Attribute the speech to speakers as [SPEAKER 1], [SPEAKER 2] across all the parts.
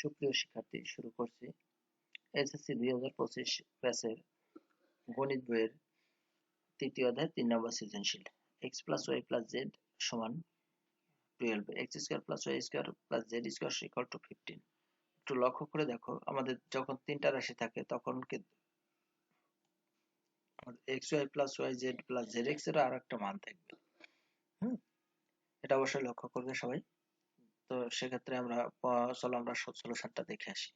[SPEAKER 1] সুপ্রিয় শিক্ষার্থী, শুরু করছি। এসএসসি দুই হাজার পঁচিশ ব্যাচের গণিত বইয়ের তৃতীয় অধ্যায়, তিন নম্বর সৃজনশীল। X plus y plus z সমান twelve x square plus y square plus z square equal to fifteen একটু লক্ষ্য করে দেখো, আমাদের যখন তিনটা রাশি থাকে, তখন x y plus y z plus z এক্সের আর একটা মান থাকবে। হুম? এটা অবশ্যই লক্ষ্য করবে সবাই। তো সেক্ষেত্রে আমরা চলো আমরা সলিউশনটা দেখে আসি।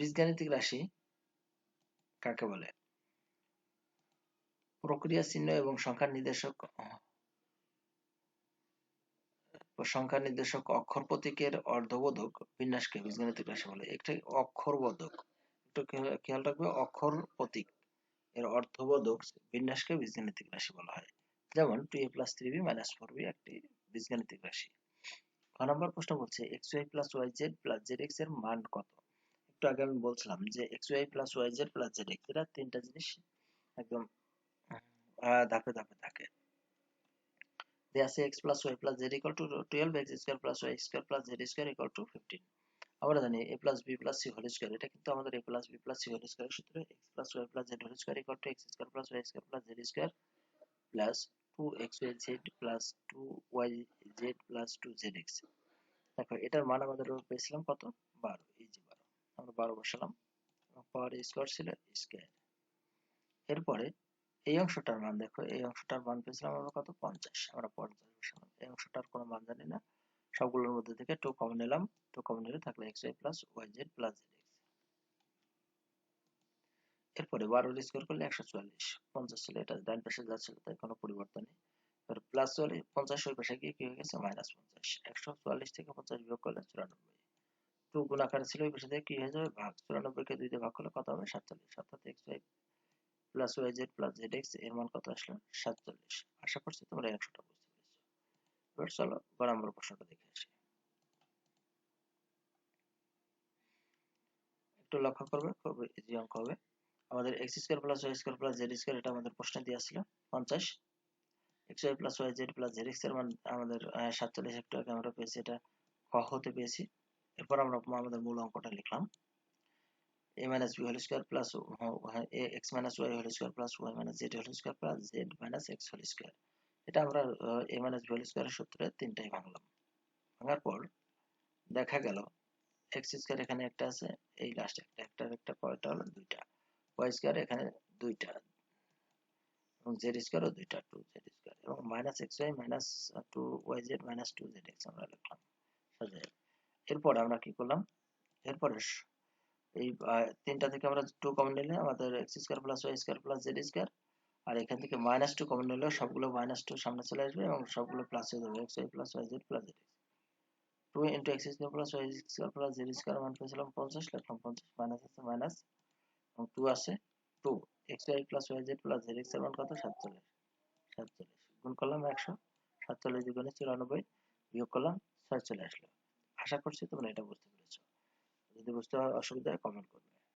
[SPEAKER 1] বীজগাণিতিক রাশি কাকে বলে? প্রক্রিয়া চিহ্ন এবং সংখ্যা নির্দেশক সংখ্যা নির্দেশক অক্ষর প্রতীকের অর্ধবোধক বিন্যাসকে বীজগাণিতিক রাশি বলে। একটি অক্ষরবোধক, একটু খেয়াল রাখবে, অক্ষর প্রতীক এর অর্থবোধক বিন্যাসকে বীজগাণিতিক রাশি বলা হয়। যেমন two a plus three b minus four b একটি বীজগাণিতিক রাশি। ক নম্বর প্রশ্ন বলছে x y plus y z plus z এক্সের মান কত? একটু আগে আমি বলছিলাম যে x y plus y z plus z x এরা তিনটা জিনিস একদম ধাপে ধাপে থাকে। আছে x plus y plus z equal to twelve x square plus y square plus z square equal to fifteen আমরা জানি a plus b plus c whole square এটা কিন্তু আমাদের a plus b plus c whole square সূত্র x plus y plus z whole square equal to x square plus y square plus z square plus two x y z plus two plus two দেখো, এটার মান পেয়েছিলাম কত? বারো, এই যে বারো। আমরা বারো বসালাম। পাওয়ার স্কোয়ার ছিল স্কোয়ার এরপরে এই অংশটার মান দেখো, এই অংশটার মান পেয়েছিলাম আমরা কত? পঞ্চাশ। আমরা পঞ্চাশ বসালাম। এই অংশটার কোনো মান জানি না। সবগুলোর মধ্যে থেকে টু কমন নিলাম। টু কমন নিলে থাকলে y plus z plus x এরপরে বারোর স্কোয়ার করলে একশো চুয়াল্লিশ, পঞ্চাশ ছিল এটা ডান পাশে যাচ্ছিল, তাই কোনো পরিবর্তন নেই। এবার প্লাস চুয়াল্লিশ পঞ্চাশ ওই পাশে গিয়ে কি হয়ে গেছে? মাইনাস পঞ্চাশ। একশো চুয়াল্লিশ থেকে পঞ্চাশ বিয়োগ করলে চুরানব্বই। টু গুণ আকারে ছিল, ওই পাশে কি হয়ে যাবে? ভাগ। চুরানব্বইকে দুই দিয়ে ভাগ করলে কত হবে? সাতচল্লিশ। অর্থাৎ x y plus y z plus z এক্সের মান কত আসলো? সাতচল্লিশ। আশা করছি তোমরা একশোটা বুঝতে পেরেছ। এবার চলো গ নম্বর প্রশ্নটা দেখে আসি। একটু লক্ষ্য করবে খুব ইজি অঙ্ক হবে। আমাদের x square plus y square plus z square এটা আমাদের প্রশ্নে দেওয়া ছিল পঞ্চাশ। X plus y z plus z এক্সের মান আমাদের সাতচল্লিশ একটু আগে আমরা পেয়েছি, এটা ক হতে পেয়েছি। এরপর আমরা আমাদের মূল অঙ্কটা লিখলাম। a minus b whole square plus a, x minus y whole square plus y minus z whole square plus z minus x whole square এটা আমরা a minus b whole square সূত্রে তিনটাই ভাঙলাম। ভাঙার পর দেখা গেল, x স্কয়ার এখানে একটা আছে, এই লাস্ট একটা একটা একটা কয়টা হলো দুইটা। Y স্কয়ার এখানে দুইটা। এবং z স্কয়ার ও দুইটা 2z স্কয়ার এবং minus xy minus 2yz minus 2zx আমরা লিখলাম। সাজাই এরপর আমরা কি করলাম? এরপরে এই তিনটা থেকে আমরা টু কমন নিলে আমাদের x square plus y square plus z আর এখান থেকে মাইনাস টু কমন নিলে সবগুলো মাইনাস টু সামনে চলে আসবে এবং সবগুলো প্লাস হয়ে যাবে x y plus y z plus z two into x plus y plus z মান পেয়েছিলাম পঞ্চাশ, লিখলাম পঞ্চাশ মাইনাস আছে মাইনাস এবং টু আছে two x y plus y z plus z এক্সের মান কত? সাতচল্লিশ সাতচল্লিশ। গুণ করলাম একশো, সাতচল্লিশ দুগুণে চুরানব্বই বিয়োগ করলাম ছয় চলে আসলো আশা করছি তোমরা এটা বুঝতে পেরেছ। যদি বুঝতে অসুবিধা হয় কমেন্ট করবে।